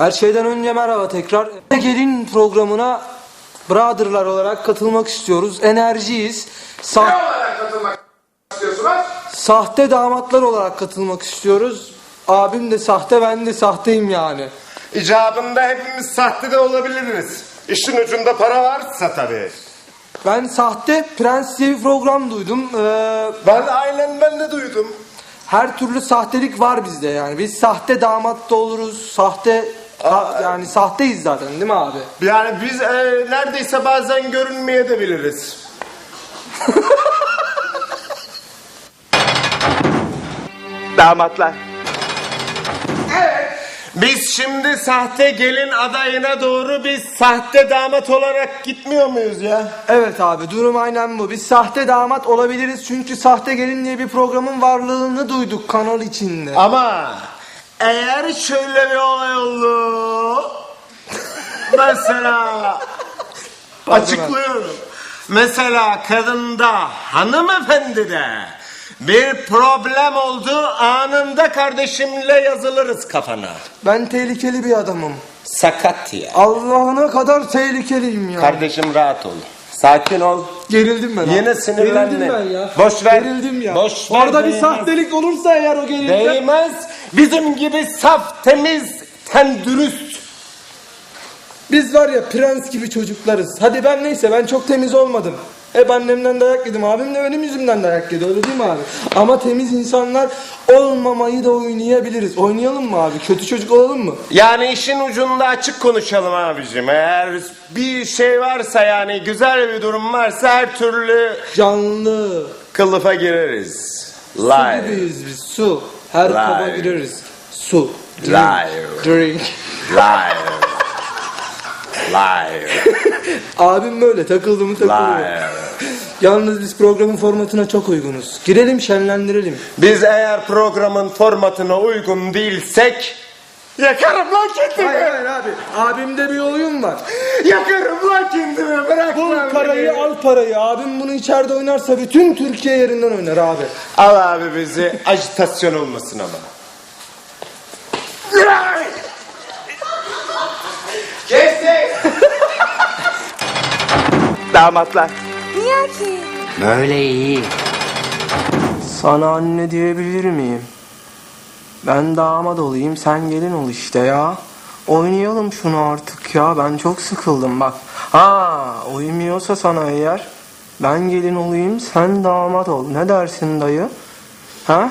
Her şeyden önce merhaba tekrar. Gelin programına Brother'lar olarak katılmak istiyoruz. Enerjiyiz. Ne Sa- olarak katılmak istiyorsunuz? sahte damatlar olarak katılmak istiyoruz. Abim de sahte ben de sahteyim yani. İcabında hepimiz sahte de olabiliriz. İşin ucunda para varsa tabii. Ben sahte Prens diye bir program duydum. Ee, Ben aynen ben de duydum. her türlü sahtelik var bizde yani. Biz sahte damat da oluruz. Sahte ha- yani sahteyiz zaten değil mi abi? Yani biz e, neredeyse bazen görünmeye de biliriz. Damatlar. Biz şimdi sahte gelin adayına doğru biz sahte damat olarak gitmiyor muyuz ya? Evet abi durum aynen bu. Biz sahte damat olabiliriz çünkü sahte gelin diye bir programın varlığını duyduk kanal içinde. Ama eğer şöyle bir olay oldu. Mesela açıklıyorum. Mesela kadında hanımefendide bir problem oldu anında kardeşimle yazılırız kafana. Ben tehlikeli bir adamım. Sakat ya. Allah'ına kadar tehlikeliyim ya. Kardeşim rahat ol. Sakin ol. Gerildim ben. Yine sinirlenme. Gerildim ben ya. Boş ver. Gerildim ya. Boş ver, Orada bir değmez. sahtelik olursa eğer o gerildim. Değmez. Bizim gibi saf, temiz, ten dürüst. Biz var ya prens gibi çocuklarız. Hadi ben neyse ben çok temiz olmadım. Hep annemden dayak yedim. Abim de benim yüzümden dayak yedi. Öyle değil mi abi? Ama temiz insanlar olmamayı da oynayabiliriz. Oynayalım mı abi? Kötü çocuk olalım mı? Yani işin ucunda açık konuşalım abicim. Eğer bir şey varsa yani güzel bir durum varsa her türlü Canlı. kılıfa gireriz. Su Live. gibiyiz biz. Su. Her kaba gireriz. Su. Drink. Liar. Drink. Live. Live. Abim böyle takıldı mı takılıyor. Live. Yalnız biz programın formatına çok uygunuz. Girelim şenlendirelim. Biz eğer programın formatına uygun değilsek yakarım lan kendimi. Hayır hayır abi. Abimde bir oyun var. Yakarım lan kendimi. Bırak Bul lan parayı beni. al parayı. Abim bunu içeride oynarsa bütün Türkiye yerinden oynar abi. Al abi bizi ajitasyon olmasın ama. Damatlar. Niye ki? Böyle iyi. Sana anne diyebilir miyim? Ben damat olayım sen gelin ol işte ya. Oynayalım şunu artık ya ben çok sıkıldım bak. Ha uymuyorsa sana eğer ben gelin olayım sen damat ol. Ne dersin dayı? Ha?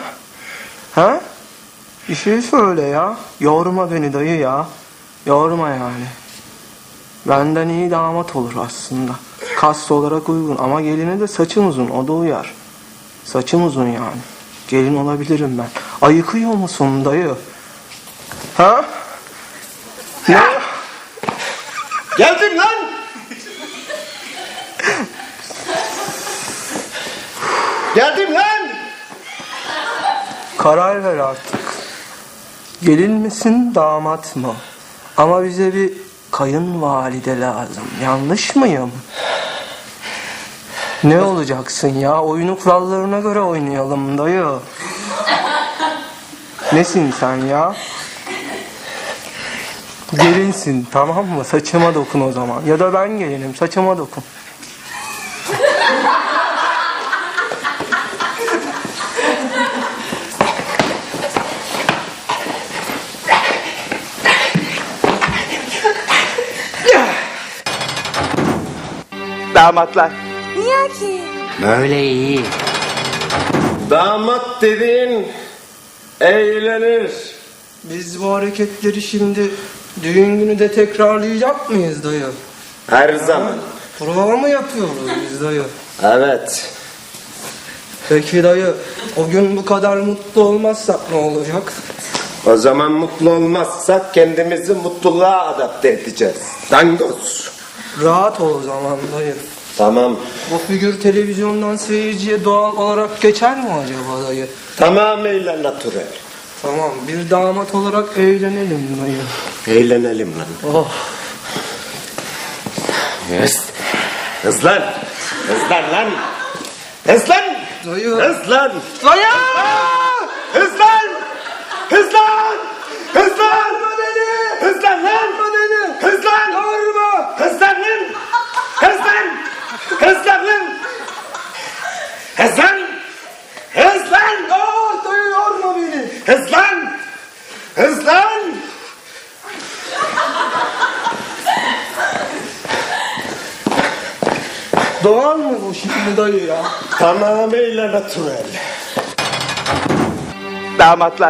Ha? Bir şey söyle ya. Yorma beni dayı ya. Yorma yani. Benden iyi damat olur aslında. Kas olarak uygun ama geline de saçın uzun o da uyar. Saçım uzun yani. Gelin olabilirim ben. Ayıkıyor musun dayı? Ha? Ne? Geldim lan. Geldim lan. Karar ver artık. Gelin misin damat mı? Ama bize bir kayınvalide lazım. Yanlış mıyım? Ne olacaksın ya? Oyunu kurallarına göre oynayalım dayı. Nesin sen ya? Gelinsin tamam mı? Saçıma dokun o zaman. Ya da ben gelinim saçıma dokun. Damatlar. Niye ki? Böyle iyi. Damat dediğin eğlenir. Biz bu hareketleri şimdi düğün günü de tekrarlayacak mıyız dayı? Her zaman. Prova mı yapıyoruz biz dayı? Evet. Peki dayı o gün bu kadar mutlu olmazsak ne olacak? O zaman mutlu olmazsak kendimizi mutluluğa adapte edeceğiz. Dangoz. Rahat ol o zaman dayı. Tamam. Bu figür televizyondan seyirciye doğal olarak geçer mi acaba dayı? Tamamıyla natürel. Tamam bir damat olarak eğlenelim dayı. Eğlenelim lan. Oh. Yes. Hızlan. Hızlan lan. Hızlan. Dayı. Hızlan. Dayı! Hızlan. Hızlan. Hızlan. Hızlan lan. Hızlanın! Hızlan! Hızlan! Aa dayı yorma beni. Hızlan! Hızlan! Doğal mı bu şimdi dayı ya? Tamamıyla natürel. Damatlar.